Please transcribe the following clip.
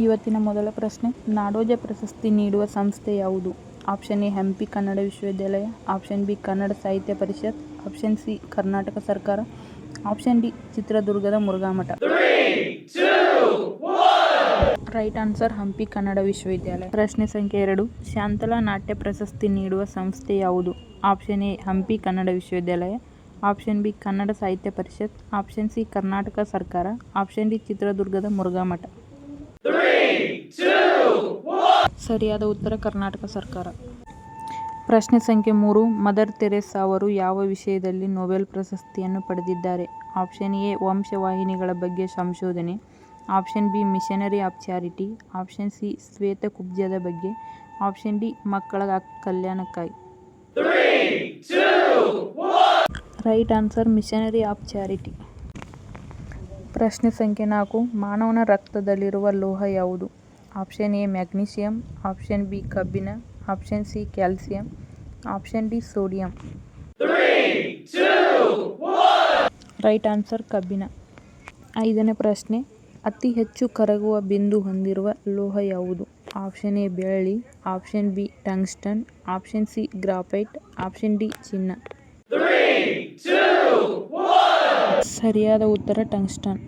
ಇವತ್ತಿನ ಮೊದಲ ಪ್ರಶ್ನೆ, ನಾಡೋಜ ಪ್ರಶಸ್ತಿ ನೀಡುವ ಸಂಸ್ಥೆ ಯಾವುದು? ಆಪ್ಷನ್ ಎ, ಹಂಪಿ ಕನ್ನಡ ವಿಶ್ವವಿದ್ಯಾಲಯ, option B, Kannada Sahitya Parishat, option C, Karnataka ಸರ್ಕಾರ, ಆಪ್ಷನ್ ಡಿ, ಚಿತ್ರದುರ್ಗದ ಮುರುಘಾಮಠ. ರೈಟ್ ಆನ್ಸರ್, ಹಂಪಿ ಕನ್ನಡ ವಿಶ್ವವಿದ್ಯಾಲಯ. ಪ್ರಶ್ನೆ ಸಂಖ್ಯೆ ಎರಡು, ಶಾಂತಲಾ ನಾಟ್ಯ ಪ್ರಶಸ್ತಿ ನೀಡುವ ಸಂಸ್ಥೆ ಯಾವುದು? ಆಪ್ಷನ್ ಎ, ಹಂಪಿ ಕನ್ನಡ ವಿಶ್ವವಿದ್ಯಾಲಯ, option B, Kannada Sahitya Parishat, option C, Karnataka ಸರ್ಕಾರ, ಆಪ್ಷನ್ ಡಿ, ಚಿತ್ರದುರ್ಗದ ಮುರುಘಾಮಠ. ಸರಿಯಾದ ಉತ್ತರ ಕರ್ನಾಟಕ ಸರ್ಕಾರ. ಪ್ರಶ್ನೆ ಸಂಖ್ಯೆ ಮೂರು, ಮದರ್ ತೆರೇಸಾ ಅವರು ಯಾವ ವಿಷಯದಲ್ಲಿ ನೊಬೆಲ್ ಪ್ರಶಸ್ತಿಯನ್ನು ಪಡೆದಿದ್ದಾರೆ? ಆಪ್ಷನ್ ಎ, ವಂಶವಾಹಿನಿಗಳ ಬಗ್ಗೆ ಸಂಶೋಧನೆ. Option B, missionary of charity. Option C, ಶ್ವೇತ ಕುಬ್ಜದ ಬಗ್ಗೆ. ಆಪ್ಷನ್ ಡಿ, ಮಕ್ಕಳ ಕಲ್ಯಾಣಕ್ಕಾಗಿ. Right answer, missionary of charity. ಪ್ರಶ್ನೆ ಸಂಖ್ಯೆ ನಾಲ್ಕು, ಮಾನವನ ರಕ್ತದಲ್ಲಿರುವ ಲೋಹ ಯಾವುದು? Option A magnesium option B ಕಬ್ಬಿಣ option C, calcium, option D, sodium. Right answer ಕಬ್ಬಿಣ ಐದನೇ ಪ್ರಶ್ನೆ, ಅತಿ ಹೆಚ್ಚು ಕರಗುವ ಬಿಂದು ಹೊಂದಿರುವ ಲೋಹ ಯಾವುದು? ಆಪ್ಷನ್ ಎ, ಬೆಳ್ಳಿ, option B, tungsten, option C, graphite, option D, ಚಿನ್ನ. ಸರಿಯಾದ ಉತ್ತರ ಟಂಗ್ಸ್ಟನ್.